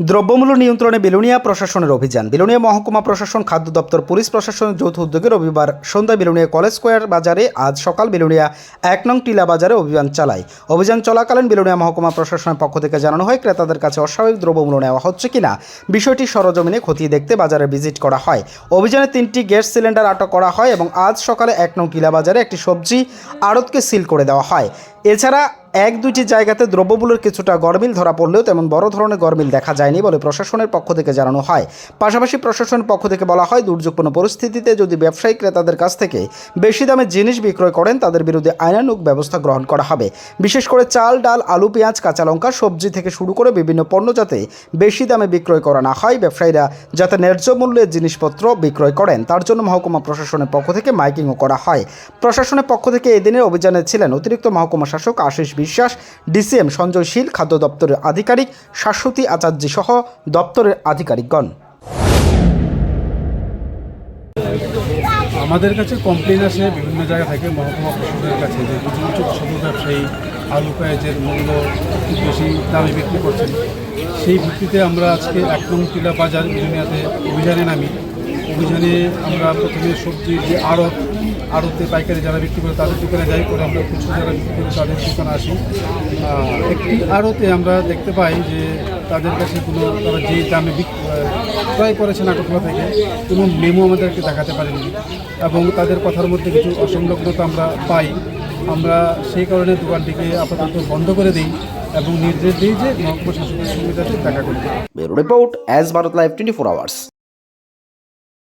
দ্রব্যমূল্য নিয়ন্ত্রণে বিলোনিয়া প্রশাসনের অভিযান। বিলোনিয়া মহকুমা প্রশাসন, খাদ্য দপ্তর, পুলিশ প্রশাসনের যৌথ উদ্যোগে রবিবার সন্ধ্যায় বিলোনিয়া কলেজ স্কোয়ার বাজারে, আজ সকাল বিলোনিয়া এক নং টিলা বাজারে অভিযান চালায়। অভিযান চলাকালীন বিলোনিয়া মহকুমা প্রশাসনের পক্ষ থেকে জানানো হয়, ক্রেতাদের কাছে অস্বাভাবিক দ্রব্যমূল্য নেওয়া হচ্ছে কিনা। বিষয়টি সরজমিনে খতিয়ে দেখতে বাজারে ভিজিট করা হয়। অভিযানে তিনটি গ্যাস সিলিন্ডার আটক করা হয় এবং আজ সকালে এক নং টিলা বাজারে একটি সবজি আড়তকে সিল করে দেওয়া হয়। এছাড়া এক দুটি জায়গাতে দ্রব্যমূল্যের কিছুটা গরমিল ধরা পড়লেও তেমন বড় ধরনের গরমিল দেখা যায়নি বলে প্রশাসনের পক্ষ থেকে জানানো হয়। পাশাপাশি প্রশাসনের পক্ষ থেকে বলা হয়, দুর্যোগপূর্ণ পরিস্থিতিতে যদি ব্যবসায়ী ক্রেতাদের কাছ থেকে বেশি দামে জিনিস বিক্রয় করেন, তাদের বিরুদ্ধে আইনানুক ব্যবস্থা গ্রহণ করা হবে। বিশেষ করে চাল, ডাল, আলু, পেঁয়াজ, কাঁচা লঙ্কা, সবজি থেকে শুরু করে বিভিন্ন পণ্য যাতে বেশি দামে বিক্রয় করা না হয়, ব্যবসায়ীরা যাতে ন্যায্য মূল্যের জিনিসপত্র বিক্রয় করেন। তার জন্য মহকুমা প্রশাসনের পক্ষ থেকে মাইকিংও করা হয়। প্রশাসনের পক্ষ থেকে এদিনের অভিযানে ছিলেন অতিরিক্ত মহকুমা শাসক আশিস বিশ্বাস, ডিসিএম সঞ্জয় শীল, খাদ্য দপ্তরের আধিকারিক, শাশ্বতী আচার্য সহ দপ্তরের আধিকারিকগণ। আমাদের কাছে কমপ্লেন আসে, বিভিন্ন জায়গা থেকে মহকুমা প্রশাসনের কাছে যে কিছু কিছু ছোট ব্যবসায়ী আলু পেঁয়াজের মূল্য খুব বেশি দামে বিক্রি করছেন। সেই ভিত্তিতে আমরা আজকে এক টিলা বাজার দুনিয়াতে অভিযানে নামি। অভিযানে আমরা প্রথমে সবজির যে আড়ত আড়তে পাইকারি যারা বিক্রি করে তাদের দোকানে যাই করে আমরা খুচরো যারা বিক্রি করে তাদের দোকানে আসি। একটি আড়তে আমরা দেখতে পাই যে তাদের কাছে কোনো তারা যে দামে ক্রয় করেছেন আগরতলা থেকে কোনো মেমো আমাদেরকে দেখাতে পারেনি এবং তাদের কথার মধ্যে কিছু অসংলগ্নতা আমরা পাই। আমরা সেই কারণে দোকানটিকে আপাতত বন্ধ করে দিই এবং নির্দেশ দিই যে মহকুমা শাসকের সঙ্গে দেখা bureau report as Bharat live twenty four hours.